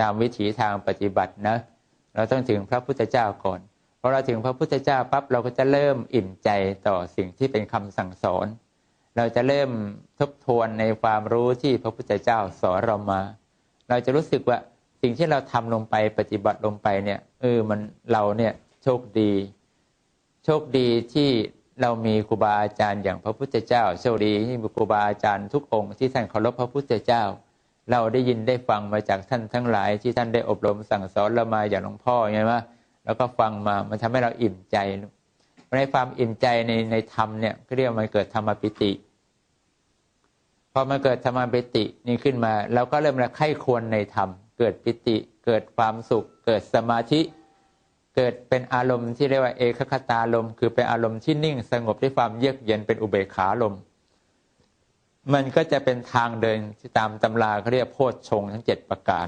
ตามวิถีทางปฏิบัตินะ เราต้องถึงพระพุทธเจ้าก่อนพอเราถึงพระพุทธเจ้าปั๊บเราก็จะเริ่มอิ่มใจต่อสิ่งที่เป็นคำสั่งสอน เราจะเริ่มทบทวนในความรู้ที่พระพุทธเจ้าสอนเรามา เราจะรู้สึกว่าสิ่งที่เราทำลงไปปฏิบัติลงไปเนี่ยเออมันเราเนี่ยโชคดี โชคดีที่เรามีครูบาอาจารย์อย่างพระพุทธเจ้า โชคดีที่มีครูบาอาจารย์ทุกองค์ที่ท่านเคารพพระพุทธเจ้า เราได้ยินได้ฟังมาจากท่านทั้งหลาย ที่ท่านได้อบรมสั่งสอนเรามาอย่างหลวงพ่อไงว่าแล้วก็ฟังมามันทำให้เราอิ่มใจในความอิ่มใจในในธรรมเนี่ยก็เรียกว่ามันเกิดธรรมปิติพอมันเกิดธรรมปิตินี่ขึ้นมาเราก็เริ่มละไข้ควรในธรรม เกิดปิติ เกิดความสุข เกิดสมาธิ เกิดเป็นอารมณ์ที่เรียกว่าเอกคตาลม คือเป็นอารมณ์ที่นิ่งสงบด้วยความเยือกเย็นเป็นอุเบกขาลม มันก็จะเป็นทางเดินที่ตามตำราเขาเรียกโพชฌงทั้งเจ็ดประการ